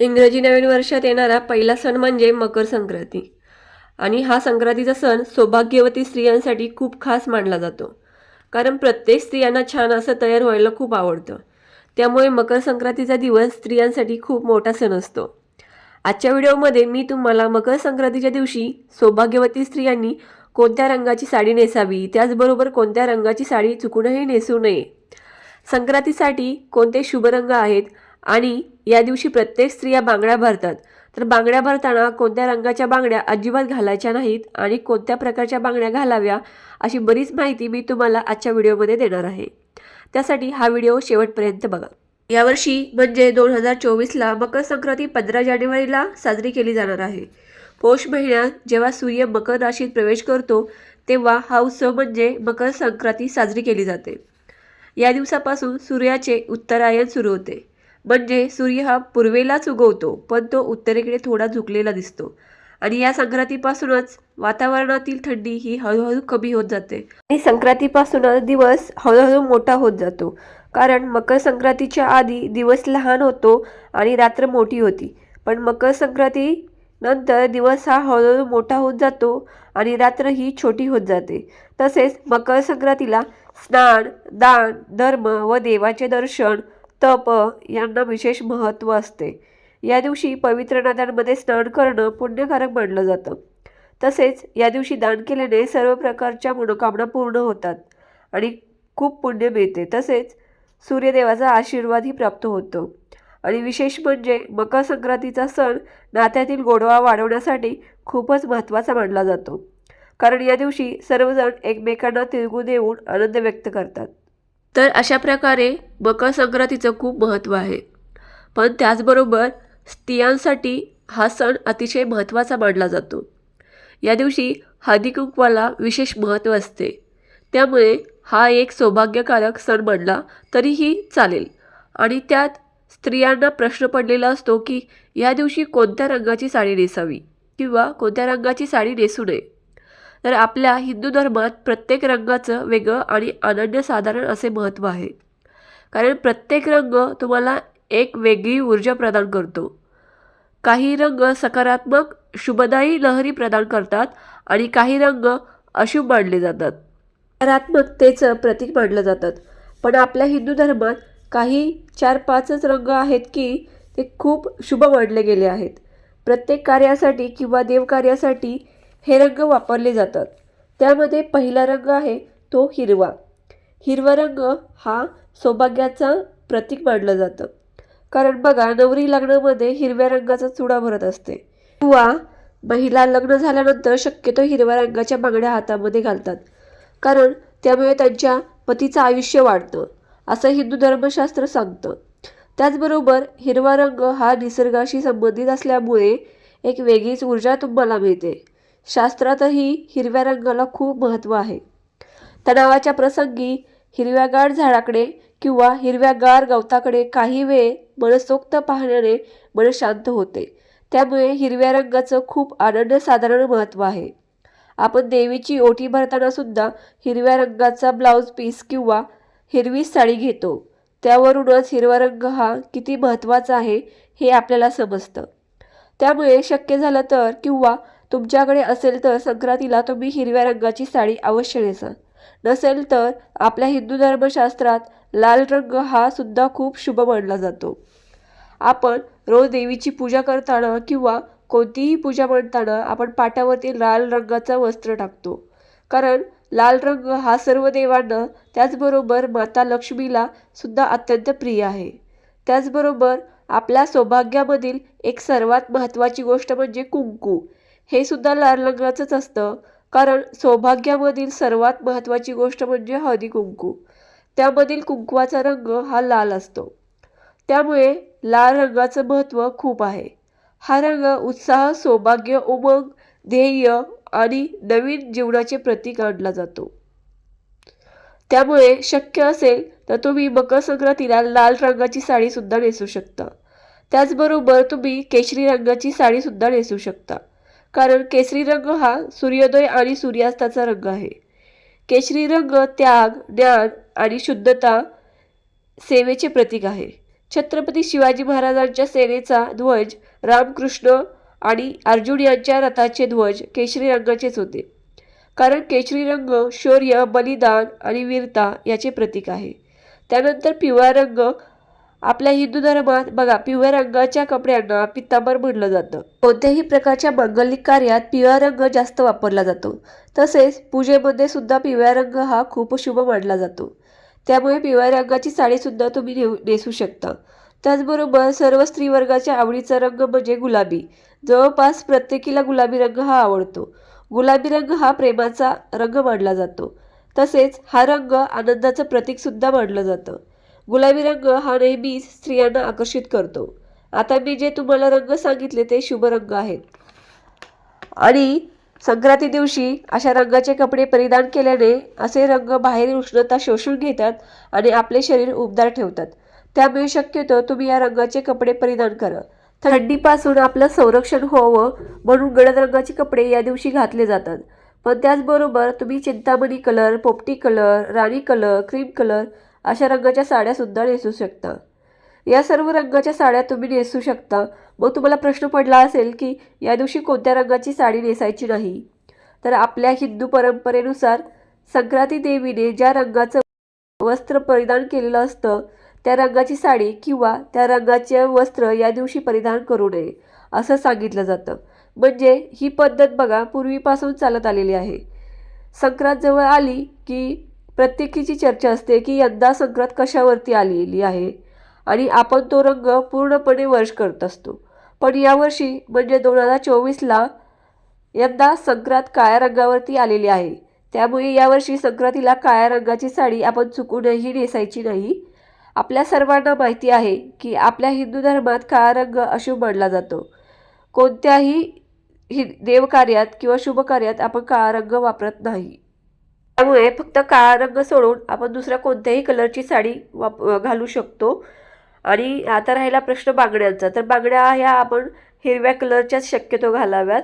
इंग्रजी नवीन वर्षात येणारा पहिला सण म्हणजे मकर संक्रांती. आणि हा संक्रांतीचा सण सौभाग्यवती स्त्रियांसाठी खूप खास मानला जातो. कारण प्रत्येक स्त्रियांना छान असं तयार व्हायला खूप आवडतं. त्यामुळे मकर संक्रांतीचा दिवस स्त्रियांसाठी खूप मोठा सण असतो. आजच्या व्हिडिओमध्ये मी तुम्हाला मकर संक्रांतीच्या दिवशी सौभाग्यवती स्त्रियांनी कोणत्या रंगाची साडी नेसावी त्याचबरोबर कोणत्या रंगाची साडी चुकूनही नेसू नये. संक्रांतीसाठी कोणते शुभ रंग आहेत आणि या दिवशी प्रत्येक स्त्रिया बांगड्या भरतात. तर बांगड्या भरताना कोणत्या रंगाच्या बांगड्या अजिबात घालायच्या नाहीत आणि कोणत्या प्रकारच्या बांगड्या घालाव्या अशी बरीच माहिती मी तुम्हाला आजच्या व्हिडिओमध्ये देणार आहे. त्यासाठी हा व्हिडिओ शेवटपर्यंत बघा. यावर्षी म्हणजे दोन हजार चोवीसला मकर संक्रांती पंधरा जानेवारीला साजरी केली जाणार आहे. पौष महिन्यात जेव्हा सूर्य मकर राशीत प्रवेश करतो तेव्हा हा उत्सव म्हणजे मकर संक्रांती साजरी केली जाते. या दिवसापासून सूर्याचे उत्तरायण सुरू होते. म्हणजे सूर्य हा पूर्वेलाच उगवतो पण तो उत्तरेकडे थोडा झुकलेला दिसतो. आणि या संक्रांतीपासूनच वातावरणातील थंडी ही हळूहळू कमी होत जाते. आणि संक्रांतीपासूनच दिवस हळूहळू मोठा होत जातो. कारण मकर संक्रांतीच्या आधी दिवस लहान होतो आणि रात्र मोठी होती. पण मकर संक्रांती नंतर दिवस हा हळूहळू मोठा होत जातो आणि रात्र ही छोटी होत जाते. तसेच मकर संक्रांतीला स्नान दान धर्म व देवाचे दर्शन तप यांना विशेष महत्त्व असते. या दिवशी पवित्र नद्यांमध्ये स्नान करणं पुण्यकारक मानलं जातं. तसेच या दिवशी दान केल्याने सर्व प्रकारच्या मनोकामना पूर्ण होतात आणि खूप पुण्य मिळते. तसेच सूर्यदेवाचा आशीर्वादही प्राप्त होतो. आणि विशेष म्हणजे मकर संक्रांतीचा सण नात्यातील गोडवा वाढवण्यासाठी खूपच महत्त्वाचा मानला जातो. कारण या दिवशी सर्वजण एकमेकांना तिळगूळ देऊन आनंद व्यक्त करतात. तर अशा प्रकारे मकर संक्रांतीचं खूप महत्त्व आहे. पण त्याचबरोबर स्त्रियांसाठी हा सण अतिशय महत्त्वाचा मानला जातो. या दिवशी हळदी कुंकवाला विशेष महत्त्व असते. त्यामुळे हा एक सौभाग्यकारक सण मानला तरीही चालेल. आणि त्यात स्त्रियांना प्रश्न पडलेला असतो की या दिवशी कोणत्या रंगाची साडी नेसावी? किंवा कोणत्या रंगाची साडी नेसू नये? तर आपल्या हिंदू धर्मात प्रत्येक रंगाचं वेगळं आणि अनन्यसाधारण असे महत्त्व आहे. कारण प्रत्येक रंग तुम्हाला एक वेगळी ऊर्जा प्रदान करतो. काही रंग सकारात्मक शुभदायी लहरी प्रदान करतात आणि काही रंग अशुभ मानले जातात. सकारात्मकतेचं प्रतीक मानलं जातात. पण आपल्या हिंदू धर्मात काही चार पाचच रंग आहेत की ते खूप शुभ मानले गेले आहेत. प्रत्येक कार्यासाठी किंवा देवकार्यासाठी हे रंग वापरले जातात. त्यामध्ये पहिला रंग आहे तो हिरवा. हिरवा रंग हा सौभाग्याचा प्रतीक मानलं जातं. कारण बघा नवरी लग्नामध्ये हिरव्या रंगाचा चुडा भरत असते. किंवा महिला लग्न झाल्यानंतर शक्यतो हिरव्या रंगाच्या बांगड्या हातामध्ये घालतात. कारण त्यामुळे त्यांच्या पतीचं आयुष्य वाढतं असं हिंदू धर्मशास्त्र सांगतं. त्याचबरोबर हिरवा रंग हा निसर्गाशी संबंधित असल्यामुळे एक वेगळीच ऊर्जा तुम्हाला मिळते. शास्त्रातही हिरव्या रंगाला खूप महत्त्व आहे. तणावाच्या प्रसंगी हिरव्यागार झाडाकडे किंवा हिरव्यागार गवताकडे काही वेळ मनसोक्त पाहण्याने मन शांत होते. त्यामुळे हिरव्या रंगाचं खूप आनंद साधारण महत्त्व आहे. आपण देवीची ओटी भरताना सुद्धा हिरव्या रंगाचा ब्लाऊज पीस किंवा हिरवी साडी घेतो. त्यावरूनच हिरवा रंग हा किती महत्त्वाचा आहे हे आपल्याला समजतं. त्यामुळे शक्य झालं तर किंवा तुमच्याकडे असेल तर संक्रांतीला तुम्ही हिरव्या रंगाची साडी अवश्य नेसा. नसेल तर आपल्या हिंदू धर्मशास्त्रात लाल रंग हा सुद्धा खूप शुभ मानला जातो. आपण रोज देवीची पूजा करताना किंवा कोणतीही पूजा म्हणताना आपण पाटावरती लाल रंगाचा वस्त्र टाकतो. कारण लाल रंग हा सर्व देवांना त्याचबरोबर माता लक्ष्मीला सुद्धा अत्यंत प्रिय आहे. त्याचबरोबर आपल्या सौभाग्यामधील एक सर्वात महत्त्वाची गोष्ट म्हणजे कुंकू. हे सुद्धा लाल रंगाचंच असतं. कारण सौभाग्यामधील सर्वात महत्त्वाची गोष्ट म्हणजे हळदी कुंकू. त्यामधील कुंकवाचा रंग हा लाल असतो. त्यामुळे लाल रंगाचं महत्त्व खूप आहे. हा रंग उत्साह सौभाग्य उमंग ध्येय आणि नवीन जीवनाचे प्रतीक आणला जातो. त्यामुळे शक्य असेल तर तुम्ही मकर संक्रांतीला लाल रंगाची साडीसुद्धा नेसू शकता. त्याचबरोबर तुम्ही केशरी रंगाची साडीसुद्धा नेसू शकता. कारण केसरी रंग हा सूर्योदय आणि सूर्यास्ताचा रंग आहे. केशरी रंग त्याग ज्ञान आणि शुद्धता सेवेचे प्रतीक आहे. छत्रपती शिवाजी महाराजांच्या सेनेचा ध्वज रामकृष्ण आणि अर्जुन यांच्या रथाचे ध्वज केशरी रंगाचेच होते. कारण केशरी रंग शौर्य बलिदान आणि वीरता याचे प्रतीक आहे. त्यानंतर पिवळा रंग आपल्या हिंदू धर्मात बघा पिवळ्या रंगाच्या कपड्यांना पित्तांबर म्हटलं जातं. कोणत्याही प्रकारच्या मांगलिक कार्यात पिवळा रंग जास्त वापरला जातो. तसेच पूजेमध्ये सुद्धा पिवळा रंग हा खूप शुभ मानला जातो. त्यामुळे पिवळ्या रंगाची साडीसुद्धा तुम्ही नेऊ नेसू शकता. त्याचबरोबर सर्व स्त्रीवर्गाच्या आवडीचा रंग म्हणजे गुलाबी. जवळपास प्रत्येकीला गुलाबी रंग हा आवडतो. गुलाबी रंग हा प्रेमाचा रंग मानला जातो. तसेच हा रंग आनंदाचं प्रतीकसुद्धा मानलं जातं. गुलाबी रंग हा नेहमीच स्त्रियांना आकर्षित करतो. आता मी जे तुम्हाला रंग सांगितले ते शुभ रंग आहेत. आणि संक्रांती दिवशी अशा रंगाचे कपडे परिधान केल्याने असे रंग बाहेरील उष्णता शोषून घेतात आणि आपले शरीर उबदार ठेवतात. त्यामुळे शक्यतो तुम्ही या रंगाचे कपडे परिधान करा. थंडीपासून आपलं संरक्षण व्हावं म्हणून गडद रंगाचे कपडे या दिवशी घातले जातात. पण त्याचबरोबर तुम्ही चिंतामणी कलर पोपटी कलर राणी कलर क्रीम कलर अशा रंगाच्या साड्यासुद्धा नेसू शकता. या सर्व रंगाच्या साड्या तुम्ही नेसू शकता. मग तुम्हाला प्रश्न पडला असेल की या दिवशी कोणत्या रंगाची साडी नेसायची नाही? तर आपल्या हिंदू परंपरेनुसार संक्रांती देवीने ज्या रंगाचं वस्त्र परिधान केलेलं असतं त्या रंगाची साडी किंवा त्या रंगाचे वस्त्र या दिवशी परिधान करू नये असं सांगितलं जातं. म्हणजे ही पद्धत बघा पूर्वीपासून चालत आलेली आहे. संक्रांत जवळ आली की प्रत्येकीची चर्चा असते की यंदा संक्रांत कशावरती आलेली आहे. आणि आपण तो रंग पूर्णपणे वर्ष करत असतो. पण यावर्षी म्हणजे दोन हजार चोवीसला यंदा संक्रांत काळ्या रंगावरती आलेली आहे. त्यामुळे यावर्षी संक्रांतीला काळ्या रंगाची साडी आपण चुकूनही नेसायची नाही. आपल्या सर्वांना माहिती आहे की आपल्या हिंदू धर्मात काळा रंग अशुभ मानला जातो. कोणत्याही हि देवकार्यात किंवा शुभकार्यात आपण काळा रंग वापरत नाही. त्यामुळे फक्त काळा रंग सोडून आपण दुसऱ्या कोणत्याही कलरची साडी वाप घालू शकतो. आणि आता राहिला प्रश्न बांगड्यांचा. तर बांगड्या ह्या आपण हिरव्या कलरच्याच शक्यतो घालाव्यात.